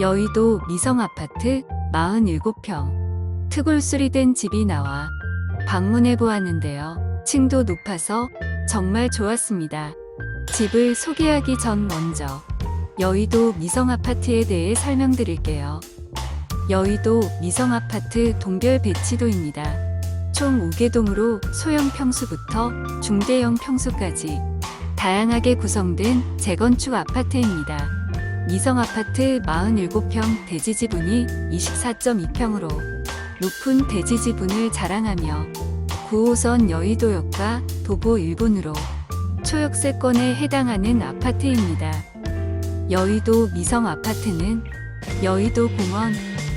여의도 미성 아파트 47평. 트골 수리된 집이 나와 방문해 보았는데요. 층도 높아서 정말 좋았습니다. 집을 소개하기 전 먼저 여의도 미성 아파트에 대해 설명드릴게요. 여의도 미성 아파트 동별 배치도입니다. 총 5개 동으로 소형 평수부터 중대형 평수까지 다양하게 구성된 재건축 아파트입니다. 미성 아파트 47평 대지 지분이 24.2평으로 높은 대지 지분을 자랑하며 9호선 여의도역과 도보 1분으로 초역세권에 해당하는 아파트입니다. 여의도 미성 아파트는 여의도 공원,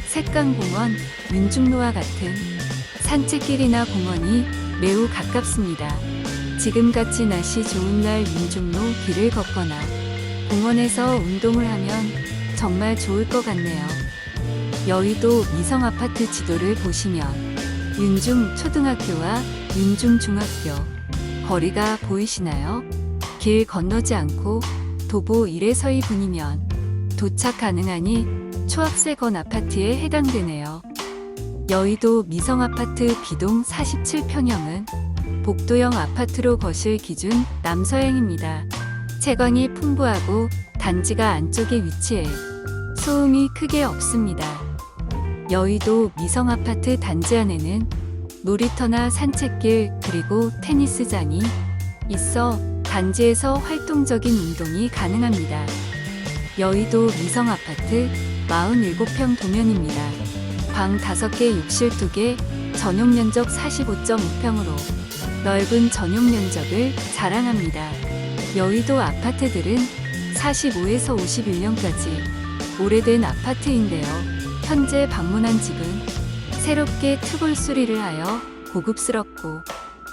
색강공원, 민중로와 같은 산책길이나 공원이 매우 가깝습니다. 지금같이 날씨 좋은 날 민중로 길을 걷거나 공원에서 운동을 하면 정말 좋을 것 같네요. 여의도 미성 아파트 지도를 보시면 윤중 초등학교와 윤중 중학교 거리가 보이시나요? 길 건너지 않고 도보 1에서 2분이면 도착 가능하니 초학세건 아파트에 해당되네요. 여의도 미성 아파트 B동 47평형은 복도형 아파트로 거실 기준 남서행입니다. 채광이 풍부하고 단지가 안쪽에 위치해 소음이 크게 없습니다. 여의도 미성 아파트 단지 안에는 놀이터나 산책길 그리고 테니스장이 있어 단지에서 활동적인 운동이 가능합니다. 여의도 미성 아파트 47평 도면입니다. 방 5개, 욕실 2개, 전용 면적 45.5평으로 넓은 전용 면적을 자랑합니다. 여의도 아파트들은 45에서 51년까지 오래된 아파트인데요. 현재 방문한 집은 새롭게 트골 수리를 하여 고급스럽고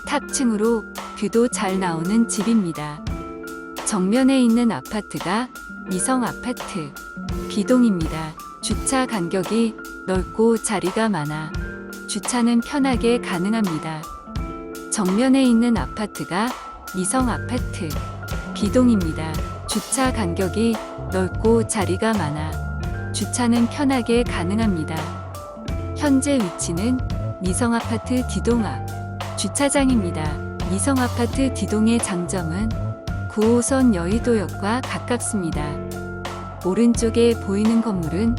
탑층으로 뷰도 잘 나오는 집입니다. 정면에 있는 아파트가 미성 아파트 B동입니다. 주차 간격이 넓고 자리가 많아 주차는 편하게 가능합니다. 정면에 있는 아파트가 미성 아파트 B동입니다. 주차 간격이 넓고 자리가 많아 주차는 편하게 가능합니다. 현재 위치는 미성 아파트 D동 앞 주차장입니다. 미성 아파트 D동의 장점은 9호선 여의도역과 가깝습니다. 오른쪽에 보이는 건물은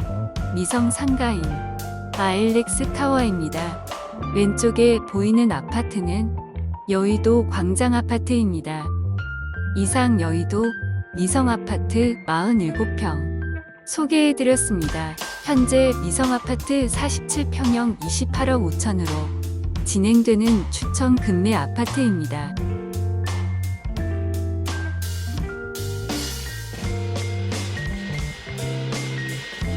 미성 상가인 아일렉스 타워입니다. 왼쪽에 보이는 아파트는 여의도 광장 아파트입니다. 이상 여의도 미성 아파트 47평 소개해드렸습니다. 현재 미성 아파트 47평형 28억 5천으로 진행되는 추천 금매 아파트입니다.